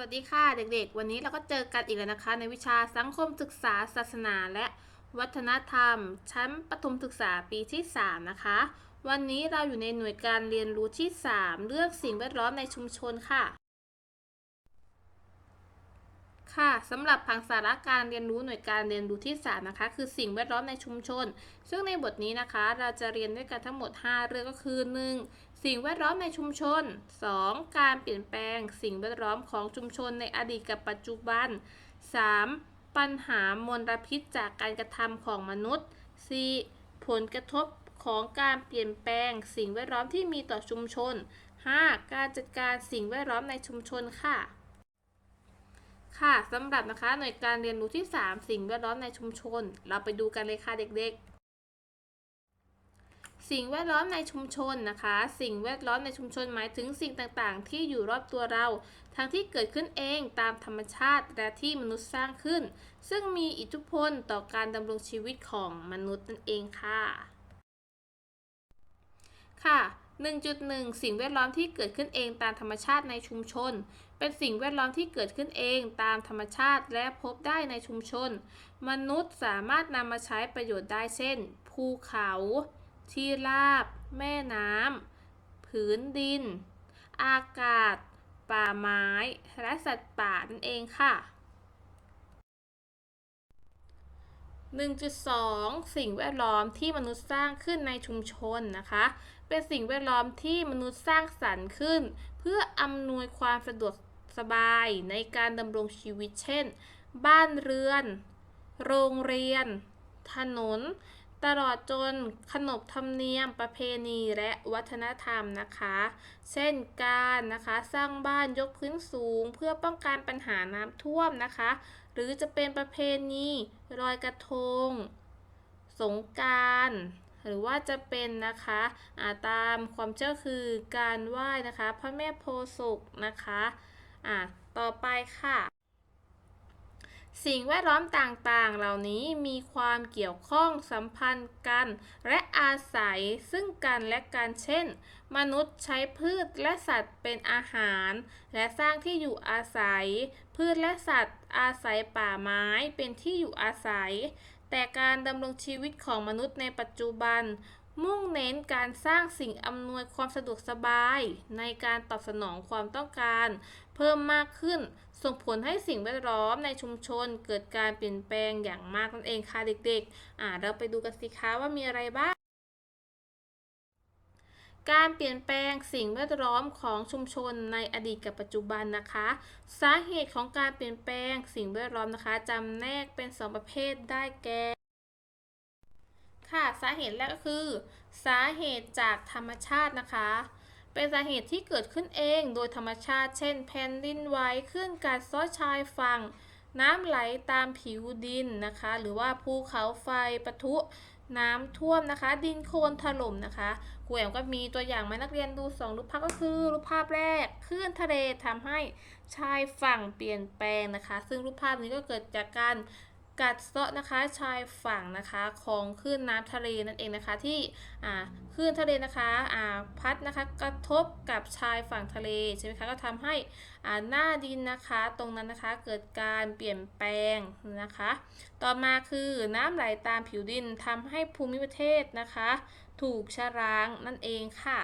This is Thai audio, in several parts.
วัสดีค่ะเด็กๆ วันนี้เราก็เจอกันอีกแล้วนะคะ ในวิชาสังคมศึกษาศาสนาและวัฒนธรรม ชั้นประถมศึกษาปีที่ 3 นะคะ วันนี้เราอยู่ในหน่วยการเรียนรู้ที่ 3 เลือกสิ่งแวดล้อมในชุมชนค่ะ ค่ะสำหรับผังสาระการเรียนรู้หน่วยการเรียนรู้ที่ 3 นะคะ คือสิ่งแวดล้อมในชุมชน ซึ่งในบทนี้นะคะเราจะเรียนด้วยกันทั้งหมด 5 เรื่องก็คือ 1. สิ่งแวดล้อมในชุมชน 2. การเปลี่ยนแปลง สิ่งแวดล้อมของชุมชนในอดีตกับปัจจุบัน 3. ปัญหามลพิษจากการกระทำของมนุษย์ 4. ผลกระทบของการเปลี่ยนแปลง สิ่งแวดล้อมที่มีต่อชุมชน 5. การจัดการสิ่งแวดล้อมในชุมชนค่ะ ค่ะสำหรับนะคะหน่วยการเรียนรู้ที่ 3 สิ่งแวดล้อมในชุมชน เราไปดูกันเลยค่ะเด็กๆ สิ่งแวดล้อมในชุมชนนะคะ สิ่งแวดล้อมในชุมชนหมายถึงสิ่งต่างๆ ที่อยู่รอบตัวเรา ทั้งที่เกิดขึ้นเองตามธรรมชาติและที่มนุษย์สร้างขึ้น ซึ่งมีอิทธิพลต่อการดำรงชีวิตของมนุษย์นั่นเองค่ะ ค่ะ 1.1 สิ่งแวดล้อมที่เกิดขึ้นเองตามธรรมชาติในชุมชน เป็นสิ่งแวดล้อมที่เกิดขึ้นเองตามธรรมชาติและพบได้ในชุมชน มนุษย์สามารถนำมาใช้ประโยชน์ได้เช่น ภูเขา ที่ราบ แม่น้ำผืนดิน อากาศ ป่าไม้ และสัตว์ป่านั่นเองค่ะ 1.2 สิ่งแวดล้อมที่มนุษย์สร้างขึ้นในชุมชนนะคะ เป็นสิ่งแวดล้อมที่มนุษย์สร้างสรรค์ขึ้น เพื่ออำนวยความสะดวกสบายในการดำรงชีวิตเช่น บ้านเรือน โรงเรียน ถนน ตลอดจนขนบธรรมเนียมประเพณีและวัฒนธรรมนะคะ เช่นการนะคะสร้างบ้านยกพื้นสูง เพื่อป้องกันปัญหาน้ำท่วมนะคะ หรือจะเป็นประเพณีลอยกระทง สงการหรือว่าจะเป็นนะคะาตามความเชื่อคือการไหว้นะคะ พระแม่โพธิ์ศกนะคะอ่าต่อไปค่ะ สิ่งแวดล้อมต่างๆ เหล่านี้มีความเกี่ยวข้องสัมพันธ์กัน และอาศัยซึ่งกันและกันเช่น มนุษย์ใช้พืชและสัตว์เป็นอาหาร และสร้างที่อยู่อาศัย พืชและสัตว์ อาศัยป่าไม้เป็นที่อยู่อาศัย แต่การดำรงชีวิตของมนุษย์ในปัจจุบัน มุ่งเน้นการสร้างสิ่งอำนวยความสะดวกสบาย ในการตอบสนองความต้องการ เพิ่มมากขึ้น ส่งผลให้สิ่งแวดล้อมในชุมชน เกิดการเปลี่ยนแปลงอย่างมากนั่นเองค่ะเด็กๆ อ่าเราไปดูกันสิคะว่ามีอะไรบ้าง การเปลี่ยนแปลงสิ่งแวดล้อมของชุมชนในอดีตกับปัจจุบันนะคะ สาเหตุของการเปลี่ยนแปลงสิ่งแวดล้อมนะคะจำแนกเป็น 2 ประเภทได้แก่ค่ะสาเหตุแรกก็คือ สาเหตุจากธรรมชาตินะคะ เป็นสาเหตุที่เกิดขึ้นเองโดยธรรมชาติ เช่น แผ่นดินไหวขึ้นกัดซ้อชายฝั่งน้ำไหลตามผิวดินนะคะ หรือว่าภูเขาไฟปะทุ น้ำท่วมนะคะ ดินโคลนถล่มนะคะครูแอมก็มีตัวอย่างมานักเรียนดูสองรูปภาพก็คือรูปภาพแรกคลื่นทะเลทำให้ชายฝั่งเปลี่ยนแปลงนะคะ ซึ่งรูปภาพนี้ก็เกิดจากการ กัดเซาะนะคะชายฝั่งนะคะของคลื่นน้ำทะเลนั่นเองนะคะที่คลื่นทะเลนะคะพัดนะคะกระทบกับชายฝั่งทะเลใช่ไหมคะก็ทำให้หน้าดินนะคะตรงนั้นนะคะเกิดการเปลี่ยนแปลงนะคะ ต่อมาคือน้ำไหลตามผิวดินทำให้ภูมิประเทศนะคะ ถูกชะล้างนั่นเองค่ะ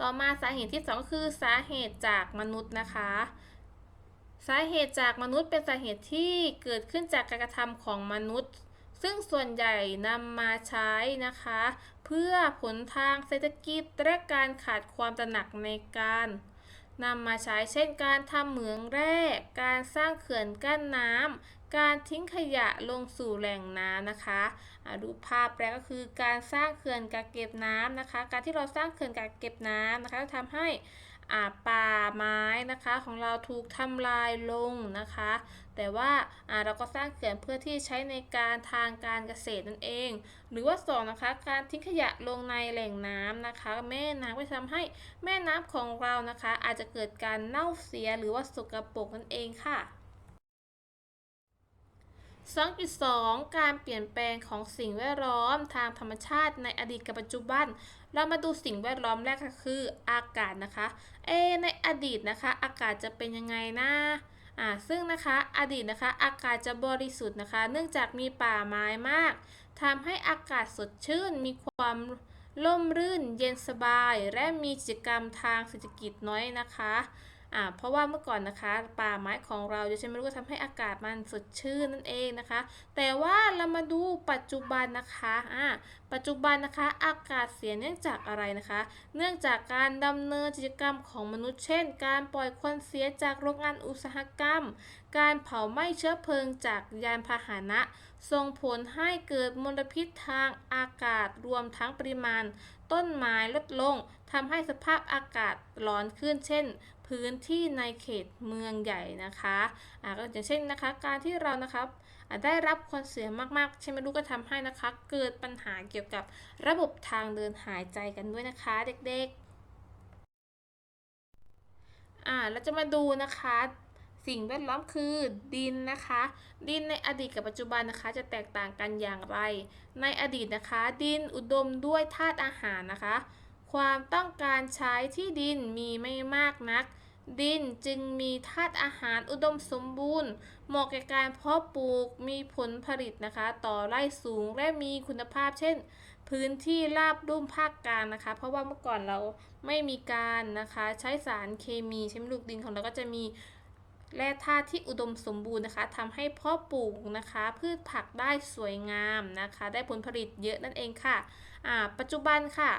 ต่อมาสาเหตุที่ 2 คือสาเหตุจากมนุษย์นะคะ สาเหตุจากมนุษย์เป็นสาเหตุที่เกิดขึ้นจากการกระทำของมนุษย์ ซึ่งส่วนใหญ่นำมาใช้นะคะ เพื่อผลทางเศรษฐกิจและการขาดความตระหนักในการนำมาใช้เช่นการทำเหมืองแร่การสร้างเขื่อนกั้นน้ำการทิ้งขยะลงสู่แหล่งน้ำนะคะดูภาพแรกก็คือการสร้างเขื่อนกักเก็บน้ำนะคะ การที่เราสร้างเขื่อนกักเก็บน้ำนะคะทำให้ ป่าไม้นะคะของเราถูกทำลายลงนะคะ แต่ว่าอ่าเราก็สร้างเขื่อนเพื่อที่ใช้ในการทางการเกษตรนั่นเอง หรือว่าสองนะคะการทิ้งขยะลงในแหล่งน้ำนะคะ แม่น้ำก็ทำให้แม่น้ำของเรานะคะ อาจจะเกิดการเน่าเสียหรือว่าสกปรกนั่นเองค่ะ2.2 การเปลี่ยนแปลงของสิ่งแวดล้อมทางธรรมชาติในอดีตกับปัจจุบัน เรามาดูสิ่งแวดล้อมแรกก็คืออากาศนะคะ เอ ในอดีตนะคะ อากาศจะเป็นยังไงนะอ่าซึ่งนะคะอดีตนะคะอากาศจะบริสุทธิ์นะคะ เนื่องจากมีป่าไม้มากทำให้อากาศสดชื่น มีความร่มรื่น เย็นสบาย และมีกิจกรรมทางเศรษฐกิจน้อยนะคะ อ่าเพราะว่าเมื่อก่อนนะคะ ป่าไม้ของเราจะใช่ไหมรู้ก็ทำให้อากาศมันสดชื่นนั่นเองนะคะ แต่ว่าเรามาดูปัจจุบันนะคะอ่าปัจจุบันนะคะอากาศเสียเนื่องจากอะไรนะคะ เนื่องจากการดำเนินกิจกรรมของมนุษย์เช่น การปล่อยควันเสียจากโรงงานอุตสาหกรรม การเผาไหม้เชื้อเพลิงจากยานพาหนะ ส่งผลให้เกิดมลพิษทางอากาศรวมทั้งปริมาณ ต้นไม้ลดลงทำให้สภาพอากาศร้อนขึ้นเช่น พื้นที่ในเขตเมืองใหญ่นะคะอ่าก็อย่างเช่นนะคะ การที่เรานะครับได้รับควันเสียมากๆ ใช่ไหมลูกก็ทำให้นะคะ เกิดปัญหาเกี่ยวกับระบบทางเดินหายใจกันด้วยนะคะเด็กๆอ่าเราจะมาดูนะคะสิ่งแวดล้อมคือดินนะคะ ดินในอดีตกับปัจจุบันนะคะ จะแตกต่างกันอย่างไร ในอดีตนะคะ ดินอุดมด้วยธาตุอาหารนะคะ ความต้องการใช้ที่ดินมีไม่มากนัก ดินจึงมีธาตุอาหารอุดมสมบูรณ์ เหมาะแก่การเพาะปลูกมีผลผลิตนะคะ ต่อไร่สูงและมีคุณภาพ เช่น พื้นที่ราบรุ่มภาคกลางนะคะ เพราะว่าเมื่อก่อนเราไม่มีการนะคะใช้สารเคมีใช่ไหมลูกดินของเราก็จะมีแร่ธาตุที่อุดมสมบูรณ์นะคะทำให้เพาะปลูกนะคะ พืชผักได้สวยงามนะคะ ได้ผลผลิตเยอะนั่นเองค่ะอ่าปัจจุบันค่ะ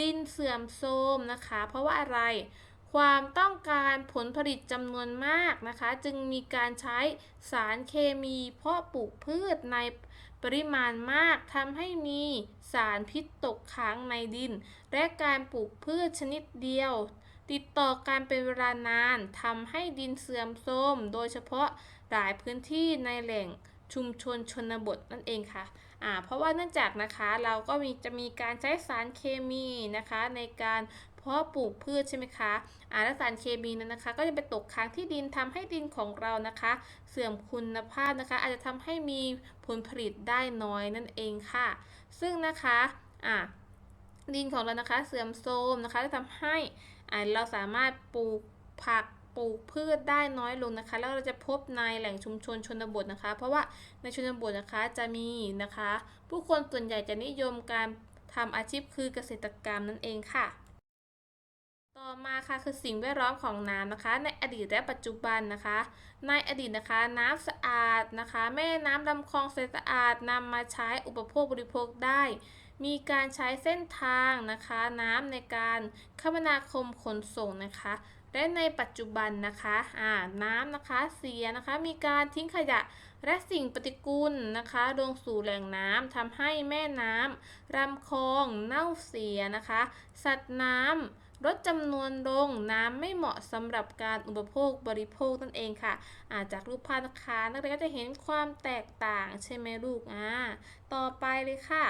ดินเสื่อมโทรมนะคะ เพราะว่าอะไร ความต้องการผลผลิตจำนวนมากนะคะ จึงมีการใช้สารเคมีเพาะปลูกพืชในปริมาณมากทำให้มีสารพิษตกค้างในดิน และการปลูกพืชชนิดเดียว ติดต่อการเป็นเวลานานทำให้ดินเสื่อมโทรมโดยเฉพาะหลายพื้นที่ในแหล่งชุมชนชนบทนั่นเองค่ะอ่าเพราะว่าเนื่องจากนะคะเราก็มีจะมีการใช้สารเคมีนะคะในการ เพราะปลูกพืชใช่ไหมคะอาสารเคมีนั้นนะคะ ก็จะไปตกค้างที่ดินทำให้ดินของเรานะคะ เสื่อมคุณภาพนะคะ อาจจะทำให้มีผลผลิตได้น้อยนั่นเองค่ะ ซึ่งนะคะอ่าดินของเรานะคะ เสื่อมโทรมนะคะจะทำให้อ่าเราสามารถปลูกผักปลูกพืชได้น้อยลงนะคะ แล้วเราจะพบในแหล่งชุมชนชนบทนะคะ เพราะว่าในชนบทนะคะจะมีนะคะ ผู้คนส่วนใหญ่จะนิยมการทำอาชีพคือเกษตรกรรมนั่นเองค่ะ ต่อมาค่ะคือสิ่งแวดล้อมของน้ำนะคะ ในอดีตและปัจจุบันนะคะ ในอดีตนะคะน้ำสะอาดนะคะ แม่น้ำลำคลองใสสะอาดนำมาใช้อุปโภคบริโภคได้ มีการใช้เส้นทางนะคะ น้ำในการคมนาคมขนส่งนะคะ และในปัจจุบันนะคะอ่าน้ำนะคะเสียนะคะ มีการทิ้งขยะและสิ่งปฏิกูลนะคะลงสู่แหล่งน้ำทำให้แม่น้ำลำคลองเน่าเสียนะคะ สัตว์น้ำ ลดจำนวนลงน้ำไม่เหมาะสำหรับการอุปโภคบริโภคนั่นเองค่ะอาจากรูปภาพนะคะนักเรียนก็จะเห็นความแตกต่างใช่ไหมลูกอ่าต่อไปเลยค่ะ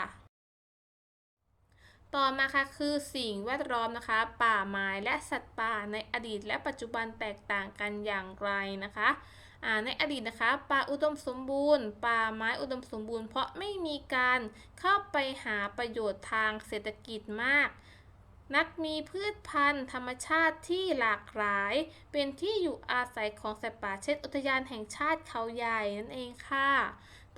ต่อมาค่ะคือสิ่งแวดล้อมนะคะ ป่าไม้และสัตว์ป่าในอดีตและปัจจุบันแตกต่างกันอย่างไรนะคะในอดีตนะคะ ป่าอุดมสมบูรณ์ ป่าไม้อุดมสมบูรณ์ เพราะไม่มีการเข้าไปหาประโยชน์ทางเศรษฐกิจมาก นักมีพืชพันธุ์ธรรมชาติที่หลากหลาย เป็นที่อยู่อาศัยของสัตว์ป่าเช่นอุทยานแห่งชาติเขาใหญ่นั่นเองค่ะ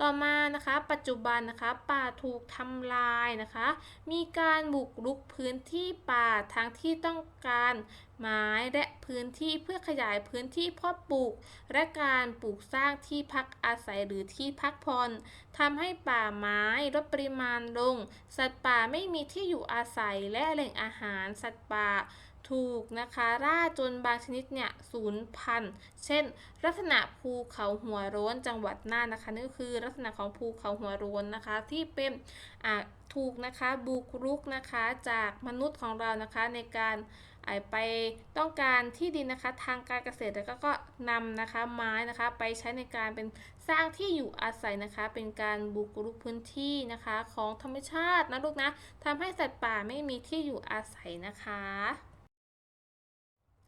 ต่อมานะคะปัจจุบันนะคะป่าถูกทำลายนะคะ มีการบุกรุกพื้นที่ป่าทั้งที่ต้องการไม้และพื้นที่เพื่อขยายพื้นที่เพาะปลูก และการปลูกสร้างที่พักอาศัยหรือที่พักผ่อนทำให้ป่าไม้ลดปริมาณลง สัตว์ป่าไม่มีที่อยู่อาศัยและแหล่งอาหารสัตว์ป่า ถูกนะคะล่าจนบางชนิดเนี่ยสูญพันธุ์เช่น ลักษณะภูเขาหัวโล้นจังหวัดน่านนะคะนี่ก็คือลักษณะของภูเขาหัวโล้นนะคะที่เป็นอ่าถูกนะคะบุกรุกนะคะจากมนุษย์ของเรานะคะในการไปต้องการที่ดินนะคะทางการเกษตรแล้วก็ก็นำนะคะไม้นะคะไปใช้ในการเป็นสร้างที่อยู่อาศัยนะคะ เป็นการบุกรุกพื้นที่นะคะของธรรมชาตินะลูกนะทำให้สัตว์ป่าไม่มีที่อยู่อาศัยนะคะ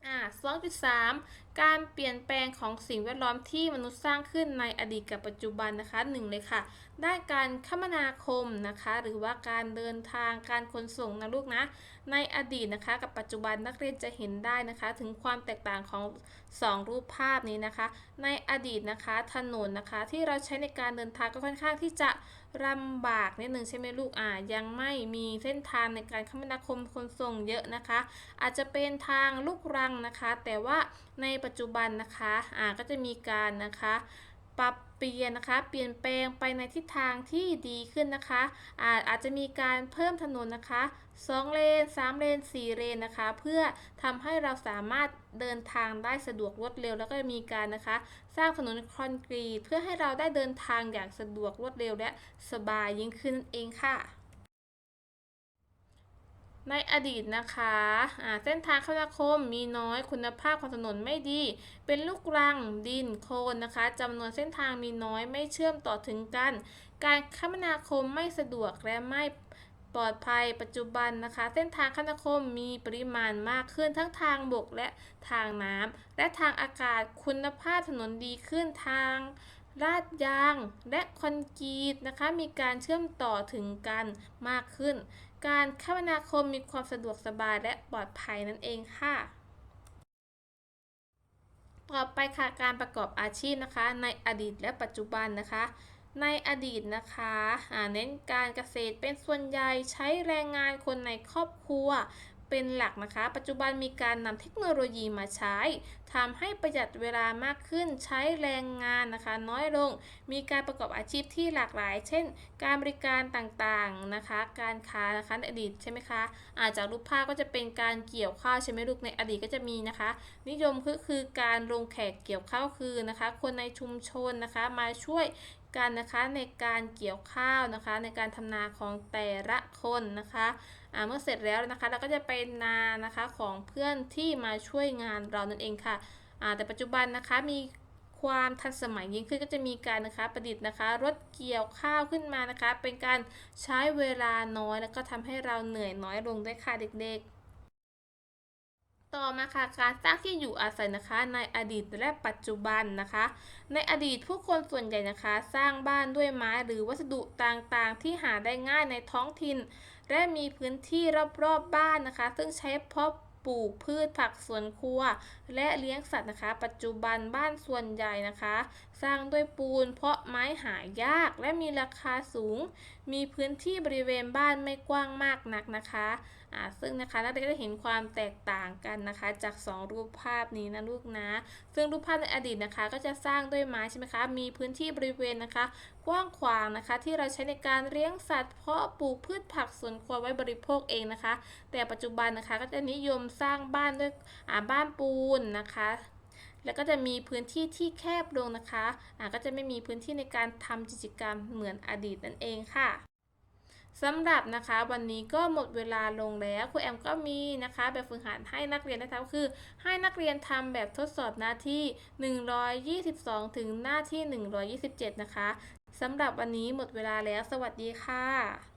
อ่าสองจุดสามการเปลี่ยนแปลงของสิ่งแวดล้อมที่มนุษย์สร้างขึ้นในอดีตกับปัจจุบันนะคะหนึ่งเลยค่ะได้การคมนาคมนะคะ หรือว่าการเดินทางการขนส่งนะลูกนะ ในอดีตนะคะ กับปัจจุบันนักเรียนจะเห็นได้นะคะ ถึงความแตกต่างของสองรูปภาพนี้นะคะ ในอดีตนะคะถนนนะคะ ที่เราใช้ในการเดินทางก็ค่อนข้างที่จะลำบากนิดหนึ่งใช่ไหมลูกอ่ายังไม่มีเส้นทางในการคมนาคมขนส่งเยอะนะคะ อาจจะเป็นทางลูกรังนะคะ แต่ว่าในปัจจุบันนะคะอ่าก็จะมีการนะคะปรับเปลี่ยนนะคะ เปลี่ยนแปลงไปในทิศทางที่ดีขึ้นนะคะอาจอาจจะมีการเพิ่มถนนนะคะ 2 เลน 3 เลน 4 เลนนะคะ เพื่อทำให้เราสามารถเดินทางได้สะดวกรวดเร็ว แล้วก็มีการนะคะ สร้างถนนคอนกรีตเพื่อให้เราได้เดินทางอย่างสะดวกรวดเร็วและสบายยิ่งขึ้นนั่นเองค่ะ ในอดีตนะคะอ่าเส้นทางคมนาคมมีน้อยคุณภาพของถนนไม่ดี เป็นลูกรังดินโคลนนะคะจำนวนเส้นทางมีน้อยไม่เชื่อมต่อถึงกัน การคมนาคมไม่สะดวกและไม่ปลอดภัยปัจจุบันนะคะ เส้นทางคมนาคมมีปริมาณมากขึ้นทั้งทางบกและทางน้ำและทางอากาศคุณภาพถนนดีขึ้นทางลาดยางและคอนกรีตนะคะ มีการเชื่อมต่อถึงกันมากขึ้น การคมนาคมมีความสะดวกสบายและปลอดภัยนั่นเองค่ะ ต่อไปค่ะการประกอบอาชีพนะคะ ในอดีตและปัจจุบันนะคะ ในอดีตนะคะเน้นการเกษตรเป็นส่วนใหญ่ใช้แรงงานคนในครอบครัว เป็นหลักนะคะ ปัจจุบันมีการนำเทคโนโลยีมาใช้ทำให้ประหยัดเวลามากขึ้นใช้แรงงานนะคะ น้อยลง มีการประกอบอาชีพที่หลากหลาย เช่น การบริการต่างๆนะคะ การค้านะคะในอดีตใช่ไหมคะ อาจจากรูปภาพก็จะเป็นการเกี่ยวข้าวใช่ไหมลูกในอดีตก็จะมีนะคะ นิยมก็คือการลงแขกเกี่ยวข้าวคือนะคะ คนในชุมชนนะคะมาช่วย กันนะคะในการเกี่ยวข้าวนะคะ ในการทำนาของแต่ละคนนะคะอ่าเมื่อเสร็จแล้วนะคะเราก็จะเป็นนานะคะของเพื่อนที่มาช่วยงานเรานั่นเองค่ะอ่าแต่ปัจจุบันนะคะมีความทันสมัยยิ่งขึ้นก็จะมีการนะคะประดิษฐ์นะคะรถเกี่ยวข้าวขึ้นมานะคะ เป็นการใช้เวลาน้อย แล้วก็ทำให้เราเหนื่อยน้อยลงด้วยค่ะเด็กๆ ต่อมาค่ะการสร้างที่อยู่อาศัยนะคะ ในอดีตและปัจจุบันนะคะ ในอดีตผู้คนส่วนใหญ่นะคะ สร้างบ้านด้วยไม้หรือวัสดุต่างๆ ที่หาได้ง่ายในท้องถิ่น และมีพื้นที่รอบๆบบ้านนะคะ ซึ่งใช้เพาะปลูกพืชผักสวนครัว และเลี้ยงสัตว์นะคะ ปัจจุบันบ้านส่วนใหญ่นะคะ สร้างด้วยปูน เพราะไม้หายากและมีราคาสูง มีพื้นที่บริเวณบ้านไม่กว้างมากนักนะคะ ซึ่งนะคะนักเรียนก็จะเห็นความแตกต่างกันนะคะ จาก 2 รูปภาพนี้นะลูกนะ ซึ่งรูปภาพในอดีตนะคะ ก็จะสร้างด้วยไม้ใช่ไหมคะ มีพื้นที่บริเวณนะคะ กว้างขวางนะคะ ที่เราใช้ในการเลี้ยงสัตว์เพาะปลูกพืชผักสวนครัวไว้บริโภคเองนะคะ แต่ปัจจุบันนะคะก็จะนิยมสร้างบ้านด้วยอ่าบ้านปูนนะคะแล้วก็จะมีพื้นที่ที่แคบลงนะคะ อ่าก็จะไม่มีพื้นที่ในการทำกิจกรรมเหมือนอดีตนั่นเองค่ะ สำหรับนะคะวันนี้ก็หมดเวลาลงแล้วครูแอมก็มีนะคะแบบฝึกหัดให้นักเรียนได้ทำคือ ให้นักเรียนทำแบบทดสอบหน้าที่ 122 ถึงหน้าที่ 127 นะคะสำหรับวันนี้หมดเวลาแล้ว สวัสดีค่ะ